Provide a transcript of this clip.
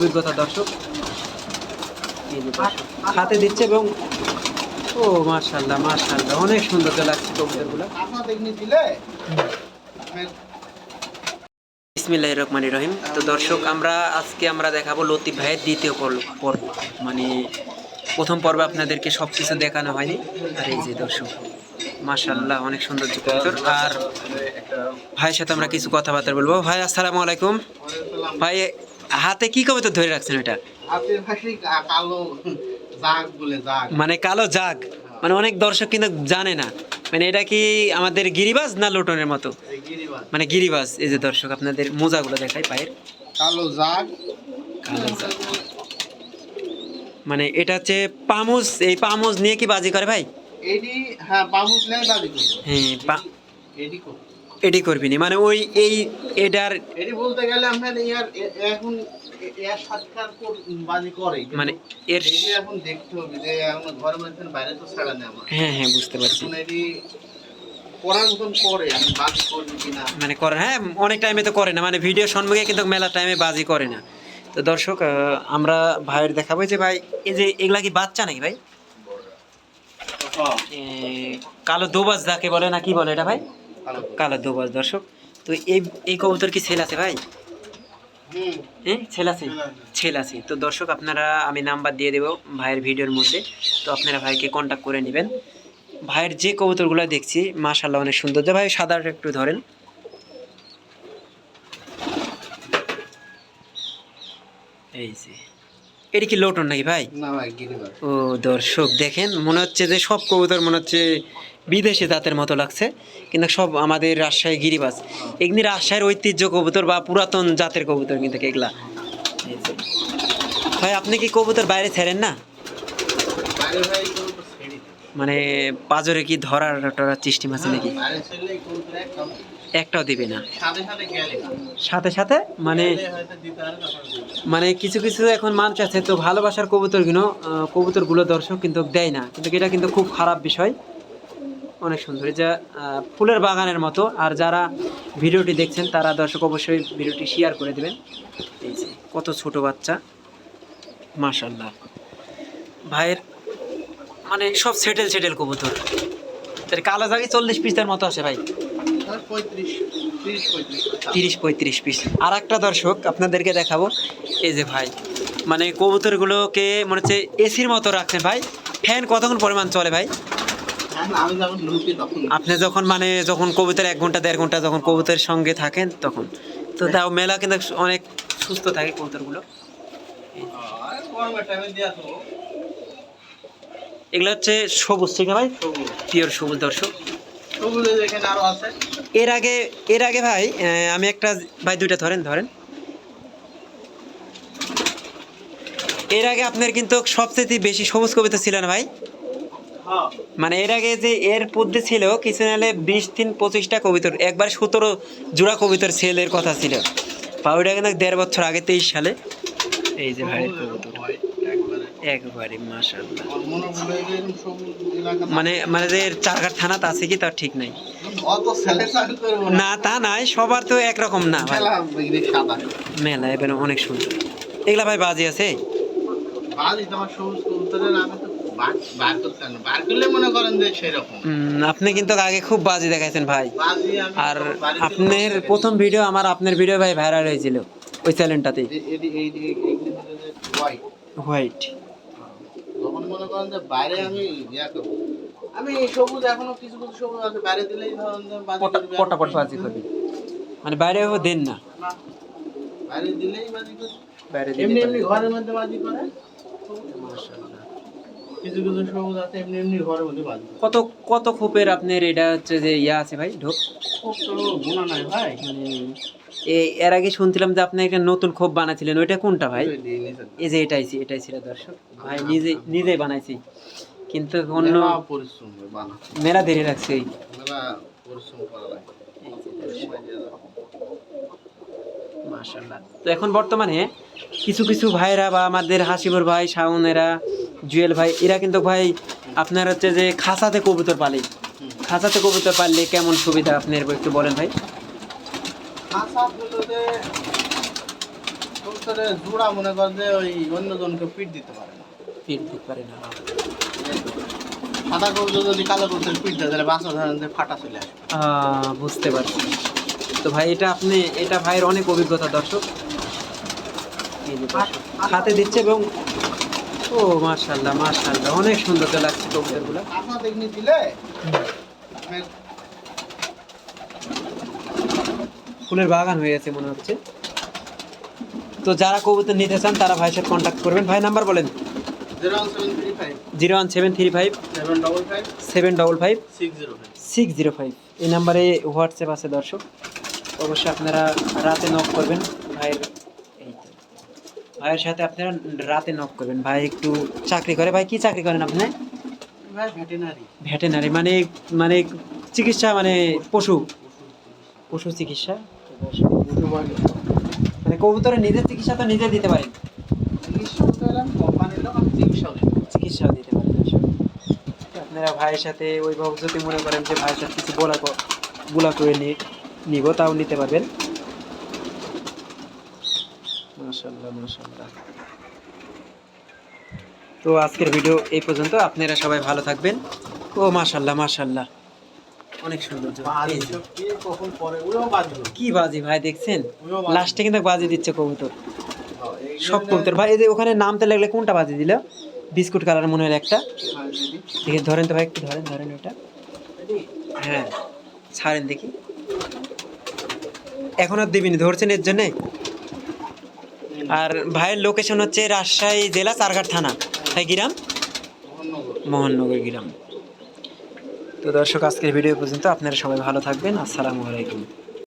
অভিজ্ঞতা দর্শক। হাতে দিচ্ছে এবং ও, মাশাল্লাহ মাশাল্লাহ, অনেক সুন্দর লাগছে কবুতরগুলো। দেখনি রহমান রহিম। তো দর্শক, আমরা আজকে আমরা দেখাবো লতিফ ভাইয়ের দ্বিতীয় পর্ব পর্ব। মানে প্রথম পর্বে আপনাদেরকে সব কিছু দেখানো হয়নি। আর এই যে দর্শক, মাশাল্লাহ, অনেক সুন্দর কবুতর। আর ভাইয়ের সাথে আমরা কিছু কথাবার্তা বলব। ভাই, আসসালামু আলাইকুম। ভাই হাতে কি কবে তো ধরে রাখছেন এটা হাতের ভাষী কালো জাগ বলে জাগ। মানে কালো জাগ? মানে অনেক দর্শক কিন্তু জানে না। মানে এটা কি আমাদের গিরিবাজ না লোটনের মতো? মানে গিরিবাজ এই যে দর্শক আপনাদের মোজাগুলো দেখাই পায়ের। কালো জাগ। কালো জাগ। মানে এটা হচ্ছে পামুজ এই পামুজ নিয়ে কি বাজি করে ভাই? এডি হ্যাঁ বাবুস লাই বাজি করব হ্যাঁ এডি করব এটি করবি নি। মানে ওই এই এটার এডি বলতে গেলে আপনার ইয়ার এখন মানে এর এখন দেখতে হবে যে এখন ঘরের মধ্যে বাইরে তো ছাড়া নেই আমার। হ্যাঁ হ্যাঁ বুঝতে পারছি। মানে করে হ্যাঁ অনেক টাইমে তো করে না। মানে ভিডিও সম্মুখে কিন্তু মেলা টাইমে বাজি করে না। তো দর্শক আমরা ভাইয়ের দেখাবো যে ভাই এই যে এগুলা কি বাচ্চা নাকি ভাই? কালো দোবাজ যাকে বলে না কি বলে এটা ভাই? কালো দোবাজ দর্শক। তো এই এই কবুতর কি ছেল আছে ভাই? হ্যাঁ ছেল আছে? ছেল আছে। তো দর্শক আপনারা আমি নাম্বার দিয়ে দেবো ভাইয়ের ভিডিওর মধ্যে। তো আপনারা ভাইকে কন্ট্যাক্ট করে নেবেন। ভাইয়ের যে কবুতরগুলো দেখছি মাশাল্লাহ অনেক সুন্দর। যে ভাই সাদাটা একটু ধরেন। এই যে। এটি কি লোটন নাকি ভাই? ও দর্শক দেখেন মনে হচ্ছে যে সব কবুতর মনে হচ্ছে বিদেশি জাতের মতো লাগছে কিন্তু সব আমাদের রাজশাহী গিরিবাজ। এগুলি রাজশাহীর ঐতিহ্য কবুতর বা পুরাতন জাতের কবুতর কিন্তু এগুলা। ভাই আপনি কি কবুতর বাইরে ছেড়েন না। মানে পাজরে কি ধরার টরার সিস্টেম আছে নাকি? একটাও দিবে না। সাথে সাথে মানে। মানে কিছু কিছু এখন মানুষ আছে তো ভালোবাসার কবুতরগুলো কবুতরগুলো দর্শক কিন্তু দেয় না। কিন্তু এটা কিন্তু খুব খারাপ বিষয়। অনেক সুন্দর। যা ফুলের বাগানের মতো। আর যারা ভিডিওটি দেখছেন তারা দর্শক অবশ্যই ভিডিওটি শেয়ার করে দেবেন। এই যে কত ছোট বাচ্চা। মাশাল্লাহ ভাইয়ের মানে সব সেটেল সেটেল কবুতর। তার কালো জাগে চল্লিশ পিসের মতো আছে ভাই। তিরিশ, পঁয়ত্রিশ। পিস আর একটা দর্শক আপনাদেরকে দেখাবো। এই যে ভাই মানে কবুতরগুলোকে মনে হচ্ছে এসির মতো রাখছেন ভাই। ফ্যান কতক্ষণ পরিমাণ চলে ভাই? আপনি যখন মানে যখন কবুতর এক ঘণ্টা দেড় ঘণ্টা যখন কবুতরের সঙ্গে থাকেন তখন। তো তাও মেলা কিন্তু অনেক সুস্থ থাকে কবুতরগুলো। এগুলো হচ্ছে সবুজ ঠিক না ভাই? সবুজ। পিওর সবুজ দর্শক। এখানে আরও আছে। এর আগে এর আগে ভাই আমি একটা ভাই দুইটা ধরেন ধরেন। এর আগে আপনার কিন্তু সবচেয়ে বেশি সবুজ কবিতা ছিল না ভাই? হ্যাঁ, মানে এর আগে যে এর পদ্ধতি ছিল কিছু নাহলে বিশ তিন পঁচিশটা কবিতর একবার সতেরো জোড়া কবিতর সেলের কথা ছিল। বা ওইটা কিন্তু দেড় বছর আগে তেইশ সালে। এই যে ভাই কবুতর একবারে। মাশাল্লাহ মনে। মানে যে চারঘাট থানাতে আছে কি তার ঠিক নাই না। তা নাই সবার তো একরকম না। মেলা এবার অনেক সুন্দর এগুলা ভাই বাজি আছে আপনি কিন্তু আগে খুব বাজি দেখাইছেন ভাই আর আপনার প্রথম ভিডিও আমার আপনার ভিডিও ভাই ভাইরাল হয়েছিল ওই চ্যানেলটাতে। হোয়াইট মনে করেন যে বাইরে আমি ইয়া করব। আমি সবুজ এখনও কিছু কিছু সবুজ আছে বাইরে দিলেই ধরেন বাজি করবে। বাজি করবি মানে বাইরে ও দেন না। বাইরে দিলেই বাজি করে বাইরে এমনি এমনি ঘরের মধ্যে বাজি করে। কিছু কিছু সবুজ আছে এমনি এমনি ঘরের মধ্যে বাজি কত কত খোপের আপনার এটা হচ্ছে যে ইয়া আছে ভাই ঢোক? তো গুণা নাই ভাই। মানে এই এর আগে শুনছিলাম যে আপনি একটা নতুন খোপ বানাছিলেন ওইটা কোনটা ভাই। এই যে এটাই এটাই ছিল দর্শক। ভাই নিজে নিজেই বানাইছি। কিন্তু অন্য মেলা রাখছে এই। মেলা পরিশ্রম করা লাগে এই যে দর্শক। সময় দিয়ে দাও। মাশাল্লাহ তো এখন বর্তমানে কিছু কিছু ভাইরা বা আমাদের হাসিবর ভাই শাওনেরা জুয়েল ভাই এরা কিন্তু ভাই আপনার হচ্ছে যে খাঁচাতে কবুতর পালে। খাঁচাতে কবুতর পাললে কেমন সুবিধা আপনার একটু বলেন ভাই? জোড়া মনে কর যে ওই অন্যজনকে পিট দিতে পারে না। পিট দিতে পারে না। সাদা কবুতর যদি কালো কবুতর পিট দেয় তাহলে বাচ্চা ধরেন ফাটা চলে আহ, বুঝতে পারছি। তো ভাই, এটা আপনি, এটা ভাইয়ের অনেক অভিজ্ঞতা, দর্শক। হাতে দিচ্ছে এবং ও মাশাল্লাহ মাশাল্লাহ অনেক সুন্দর তো লাগছে কবুতরগুলো। ফুলের বাগান হয়ে গেছে মনে হচ্ছে। তো যারা কবুতর নিতে চান, তারা ভাইয়ের সাথে কন্ট্যাক্ট করবেন। ভাই নাম্বার বলেন। Zero one seven three five. Seven double five. Six zero five. এই নাম্বারে হোয়াটসঅ্যাপ আছে, দর্শক। অবশ্যই আপনারা রাতে নক করবেন। ভাইয়ের এই ভাইয়ের সাথে আপনারা রাতে নক করবেন। ভাই একটু চাকরি করে। ভাই কি চাকরি করেন আপনি? ভাই ভেটেনারি। ভেটেনারি মানে মানে চিকিৎসা মানে পশু। পশু চিকিৎসা। মানে কবুতরের নিজের চিকিৎসা তো নিজে দিতে পারেন। চিকিৎসাও দিতে পারেন আপনারা ভাইয়ের সাথে ওইভাবে যদি মনে করেন যে ভাইয়ের সাথে কিছু বলা বলা করে নিয়ে নিব তাও নিতে পারবেন। তো আজকের ভিডিও এই পর্যন্ত। আপনারা সবাই ভালো থাকবেন। ও মাশাল্লাহ মাশাল্লাহ অনেক সুন্দর কে বাজি। ভাই দেখছেন? লাস্টে কিন্তু বাজি দিচ্ছে কবুতর। হ্যাঁ, সব কবুতর। ভাই এই যে ওখানে নামতে লাগলে কোনটা বাজি দিল? বিস্কুট কালার মনে হয় একটা। হ্যাঁ, দেখি ধরেন তো ভাই একটু ধরেন ধরেন ওটা। হ্যাঁ ছাড়েন দেখি। এখন আর দিবিনি, ধরছেন এর জন্যে? আর ভাইয়ের লোকেশন হচ্ছে রাজশাহী জেলা চারঘাট থানা। তাই গ্রাম মোহননগর। গিরাম তো দর্শক, আজকের ভিডিও পর্যন্ত আপনারা সবাই ভালো থাকবেন। আসসালামু আলাইকুম।